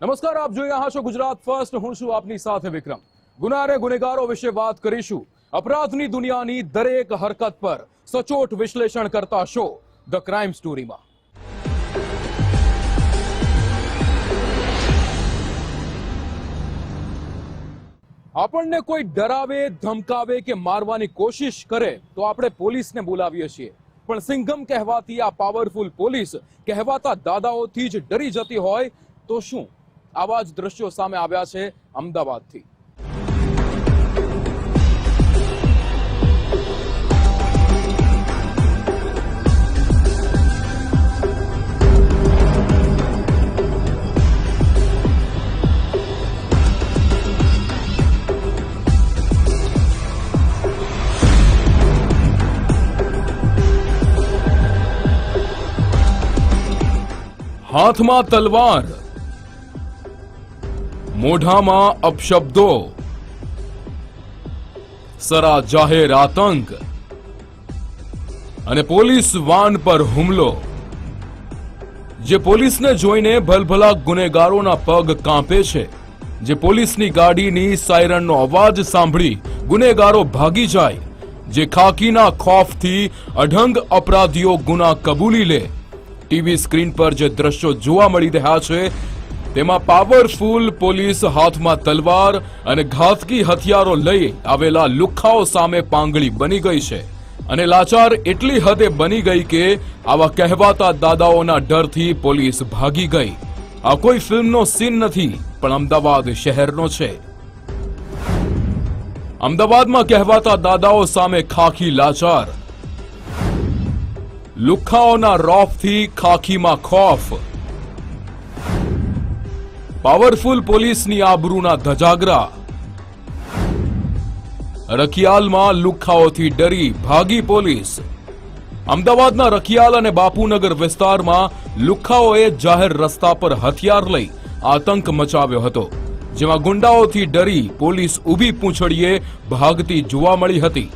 નમસ્કાર, આપ જોઈ રહ્યા છો ગુજરાત ફર્સ્ટ. હું છું આપની સાથે વિક્રમ. ગુનારે ગુનેગારો વિશે વાત કરીશું. અપરાધની દુનિયાની દરેક હરકત પર સચોટ વિશ્લેષણ કરતા શો ધ ક્રાઇમ સ્ટોરીમાં. આપણને કોઈ ડરાવે, ધમકાવે કે મારવાની કોશિશ કરે તો આપણે પોલીસને બોલાવીએ છીએ. પણ સિંઘમ કહેવાતી આ પાવરફુલ પોલીસ કહેવાતા દાદાઓથી જ ડરી જતી હોય તો શું? આવા જ દ્રશ્યો સામે આવ્યા છે અમદાવાદથી. હાથમાં તલવાર. મોઢામાં અપશબ્દો. સરા જાહેર આતંક. અને પોલીસ વાન પર હુમલો. જે પોલીસને જોઈને ભલભલા ગુનેગારોના પગ કાંપે છે. જે પોલીસની ગાડીની સાયરનનો અવાજ સાંભળી ગુનેગારો ભાગી જાય. જે ખાકીના ખોફથી અઢંગ અપરાધીઓ ગુના કબૂલી લે. ટીવી સ્ક્રીન પર જે દ્રશ્યો જોવા મળી રહ્યા છે તેમાં પાવરફુલ પોલીસ હાથમાં તલવાર અને ઘાતકી હથિયારો લઈ આવેલા લુખાઓ સામે પાંગળી બની ગઈ છે. અને લાચાર એટલી હદે બની ગઈ કે આવા કહેવાતા દાદાઓના ડરથી પોલીસ ભાગી ગઈ. આ કોઈ ફિલ્મનો સીન નથી, પણ અમદાવાદ શહેરનો છે. અમદાવાદમાં કહેવાતા દાદાઓ સામે ખાખી લાચાર. લુખ્ખાઓના રોફથી ખાખીમાં ખોફ. પાવરફુલ પોલીસની આબરૂના ધજાગરા. રખિયાલમાં લુખ્ખાઓથી ડરી ભાગી પોલીસ. અમદાવાદના રખિયાલ અને બાપુનગર વિસ્તારમાં લુખ્ખાઓએ જાહેર રસ્તા પર હથિયાર લઈ આતંક મચાવ્યો હતો, જેમાં ગુંડાઓથી ડરી પોલીસ ઊભી પૂંછડીએ ભાગતી જોવા મળી હતી.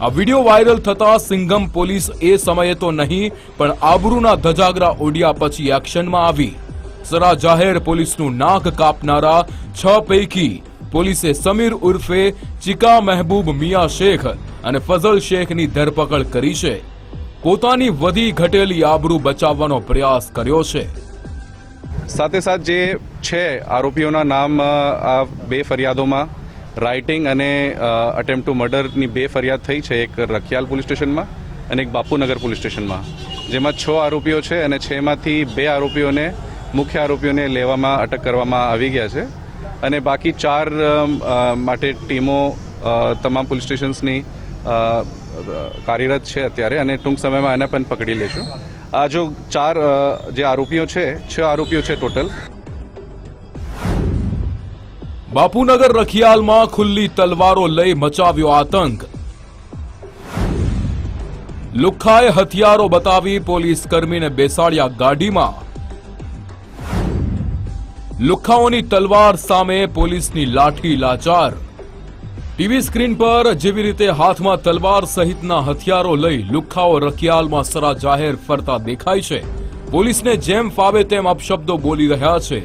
આ વીડિયો વાયરલ થતા સિંઘમ પોલીસ એ સમયે તો નહીં, પણ આબરૂના ધજાગરા ઓડિયા પછી એક્શનમાં આવી. સરા જાહેર પોલીસનું નાક કાપનારા છ પૈકી પોલીસે સમીર ઉર્ફે ચિકા મહેબૂબ મિયા શેખ અને ફઝલ શેખની ધરપકડ કરી છે. પોતાની વધી ઘટેલી આબરૂ બચાવવાનો પ્રયાસ કર્યો છે. સાથે સાથ જે છે, આરોપીઓના નામ આ બે ફરિયાદોમાં રાઇટિંગ અને અટેમ્પ ટુ મર્ડરની બે ફરિયાદ થઈ છે, એક રખિયાલ પોલીસ સ્ટેશનમાં અને એક બાપુનગર પોલીસ સ્ટેશનમાં. જેમાં છ આરોપીઓ છે અને છમાંથી બે આરોપીઓને મુખ્ય આરોપીઓને લેવામાં અટક કરવામાં આવી ગયા છે. અને બાકી ચાર માટે ટીમો તમામ પોલીસ સ્ટેશન્સની કાર્યરત છે અત્યારે અને ટૂંક સમયમાં એને પણ પકડી લેશું. આ જો ચાર જે આરોપીઓ છે, છ આરોપીઓ છે ટોટલ. બાપુનગર રખિયાલમાં ખુલ્લી તલવારો લઈ મચાવ્યો આતંક. લુખ્ખાએ હથિયારો બતાવી પોલીસ કર્મીને બેસાડ્યા ગાડીમાં. લુખ્ખાઓની તલવાર સામે પોલીસની લાઠી લાચાર. ટીવી સ્ક્રીન પર જેવી રીતે હાથમાં તલવાર સહિતના હથિયારો લઈ લુખ્ખાઓ રખિયાલમાં સરા જાહેર ફરતા દેખાય છે. પોલીસને જેમ ફાવે તેમ અપશબ્દો બોલી રહ્યા છે.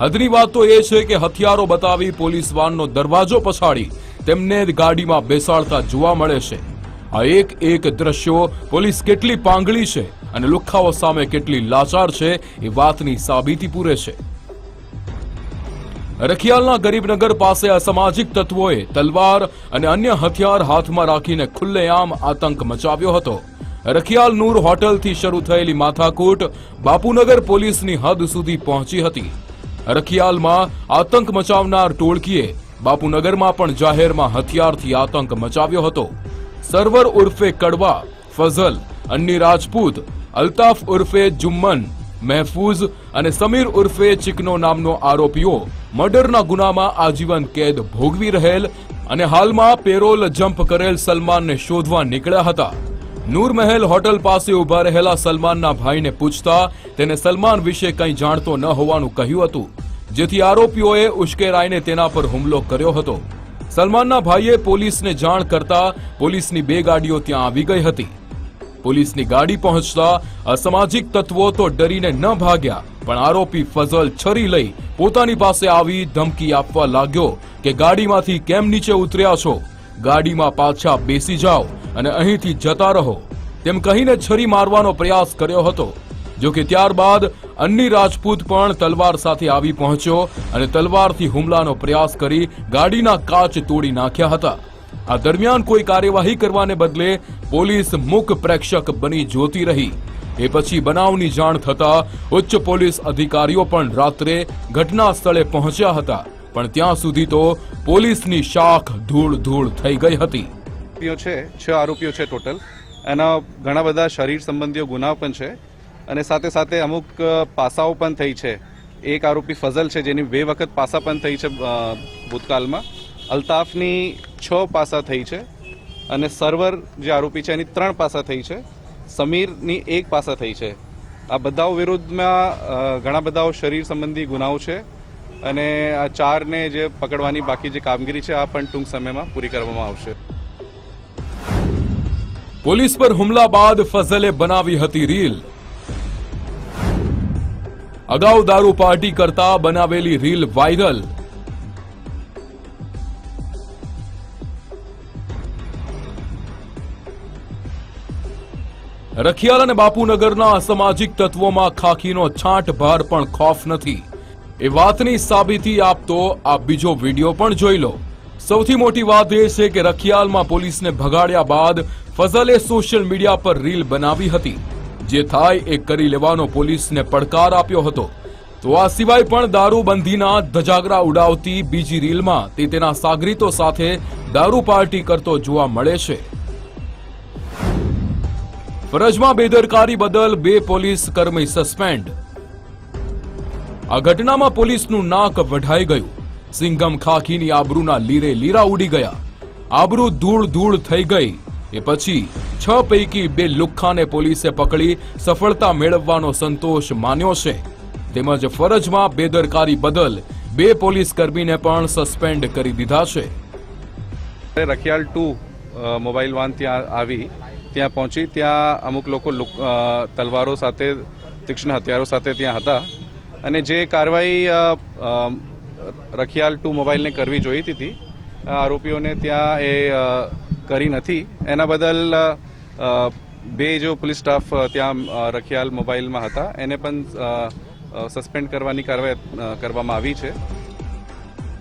હદની વાત તો એ છે કે હથિયારો બતાવી પોલીસ વાનનો દરવાજો પછાડી તેમને ગાડીમાં બેસાડતા જોવા મળે છે. આ એક એક દ્રશ્યો પોલીસ કેટલી પાંગળી છે અને લુખ્ખાઓ સામે કેટલી લાચાર છે એ વાતની સાબિતી પૂરે છે. રખિયાલના ગરીબનગર પાસે અસામાજિક તત્વોએ તલવાર અને અન્ય હથિયાર હાથમાં રાખીને ખુલ્લેઆમ આતંક મચાવ્યો હતો. રખિયાલ નૂર હોટલથી શરૂ થયેલી માથાકૂટ બાપુનગર પોલીસની હદ સુધી પહોંચી હતી. રખિયાલમાં આતંક મચાવનાર ટોળકીએ બાપુનગરમાં પણ જાહેરમાં હથિયારથી આતંક મચાવ્યો હતો. સર્વર ઉર્ફે કડવા, ફઝલ, અન્ની રાજપૂત, અલ્તાફ ઉર્ફે જુમ્મન મહેફૂઝ અને સમીર ઉર્ફે ચિકનો નામનો આરોપીઓ મર્ડરના ગુનામાં આજીવન કેદ ભોગવી રહેલ અને હાલમાં પેરોલ જમ્પ કરેલ સલમાનને શોધવા નીકળ્યા હતા. નૂર મહેલ હોટલ પાસે ઊભા રહેલા સલમાનના ભાઈને પૂછતા તેને સલમાન વિશે કંઈ જાણતો ન હોવાનું કહ્યું હતું, જેથી આરોપીઓએ ઉશ્કેરાઈને તેના પર હુમલો કર્યો હતો. સલમાનના ભાઈએ પોલીસને જાણ કરતા પોલીસની બે ગાડીઓ ત્યાં આવી ગઈ હતી. પોલીસની ગાડી પહોંચતા અસામાજિક તત્વો તો ડરીને ન ભાગ્યા, પણ આરોપી ફઝલ છરી લઈ પોતાની પાસે આવી ધમકી આપવા લાગ્યો કે ગાડીમાંથી કેમ નીચે ઉતર્યા છો? ગાડીમાં પાછા બેસી જાઓ અને અહીંથી જતા રહો. તેમ કહીને છરી મારવાનો પ્રયાસ કર્યો હતો, જો કે ત્યારબાદ અન્ની રાજપૂત પણ તલવાર સાથે આવી પહોંચ્યો અને તલવારથી હુમલાનો પ્રયાસ કરી ગાડીના કાચ તોડી નાખ્યા હતા. આ દરમિયાન કોઈ કાર્યવાહી કરવાને બદલે પોલીસ મુક પ્રેક્ષક બની જોતી રહી. એ પછી બનાવની જાણ થતા ઉચ્ચ પોલીસ અધિકારીઓ પણ રાત્રે ઘટના સ્થળે પહોંચ્યા હતા, પણ ત્યાં સુધી તો પોલીસની શાખ ધૂળ ધૂળ થઈ ગઈ હતી. આરોપીઓ છે, છ આરોપીઓ છે ટોટલ. એના ઘણા બધા શરીર સંબંધીઓ ગુનાઓ પણ છે અને સાથે સાથે અમુક પાસાઓ પણ થઈ છે. એક આરોપી ફઝલ છે, જેની બે વખત પાસા પણ થઈ છે ભૂતકાળમાં. અલ્તાફની છ પાસા થઈ છે અને સર્વર જે આરોપી છે એની ત્રણ પાસા થઈ છે. સમીરની એક પાસા થઈ છે. આ બધાઓ વિરુદ્ધમાં ઘણા બધાઓ શરીર સંબંધી ગુનાઓ છે અને આ ચારને જે પકડવાની બાકી જે કામગીરી છે, આ પણ ટૂંક સમયમાં પૂરી કરવામાં આવશે. પોલીસ પર હુમલા બાદ ફઝલે બનાવી હતી રીલ. અગાઉ દારૂ પાર્ટી કરતા બનાવેલી રીલ વાયરલ. રખિયાલ અને બાપુનગરના અસામાજિક તત્વોમાં ખાખીનો છાંટ ભાર પણ ખોફ નથી. એ વાતની સાબિતી આપતો આ બીજો વીડિયો પણ જોઈ લો. સૌથી મોટી વાત એ છે કે રખિયાલમાં પોલીસને ભગાડ્યા બાદ ફઝલે સોશિયલ મીડિયા પર રીલ બનાવી હતી. જે થાય એ કરી લેવાનો પોલીસને પડકાર આપ્યો હતો. તો આ સિવાય પણ દારૂબંધીના ધજાગરા ઉડાવતી બીજી રીલમાં તે તેના સાગરીતો સાથે દારૂ પાર્ટી કરતો જોવા મળે છે. ફરજમાં બેદરકારી બદલ બે પોલીસ કર્મી સસ્પેન્ડ. આ ઘટનામાં પોલીસનું નાક વઢાઈ ગયું. સિંગમ ખાખીની આબરૂના લીરે લીરા ઉડી ગયા. આબરૂ ધૂળ ધૂળ થઈ ગઈ. એ પછી છ પૈકી બે લુખ્ખાને પોલીસે પકડી સફળતા મેળવવાનો સંતોષ માન્યો છે. તેમજ ફરજમાં બેદરકારી બદલ બે પોલીસ કર્મીને પણ સસ્પેન્ડ કરી દીધા છે. રખિયાલ ટુ મોબાઈલ વાન ત્યાં આવી. ત્યાં પહોંચી ત્યાં અમુક લોકો તલવારો સાથે, તીક્ષ્ણ હથિયારો સાથે ત્યાં હતા. અને જે કાર્યવાહી રખિયાલ ટુ મોબાઈલને કરવી જોઈતી હતી આરોપીઓને ત્યાં એ કરી નથી. એના બદલ બે જો પોલીસ સ્ટાફ ત્યાં રખિયાલ મોબાઈલમાં હતા. એને પણ સસ્પેન્ડ કરવાની કાર્યવાહી કરવામાં આવી છે.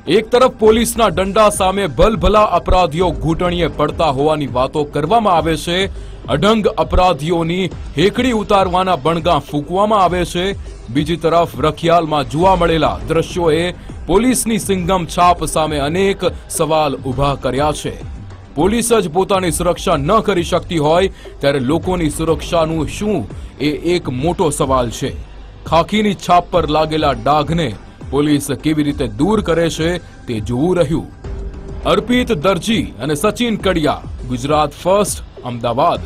એક તરફ પોલીસના દંડા સામે ભલભલા અપરાધીઓ ઘૂંટણીએ પડતા હોવાની વાતો કરવામાં આવે છે. અઢંગ અપરાધીઓની હેકડી ઉતારવાના બણગા ફૂંકવામાં આવે છે. બીજી તરફ રખિયાલમાં જોવા મળેલા દ્રશ્યોએ પોલીસની સિંગમ છાપ સામે અનેક સવાલ ઊભા કર્યા છે. પોલીસ જ પોતાની સુરક્ષા ન કરી શકતી હોય ત્યારે લોકોની સુરક્ષાનું શું એ એક મોટો સવાલ છે. ખાખીની છાપ પર લાગેલા ડાઘને પોલીસ કેવી રીતે દૂર કરે છે તે જોવું રહ્યું. અર્પિત દરજી અને સચિન કડિયા, ગુજરાત ફર્સ્ટ, અમદાવાદ.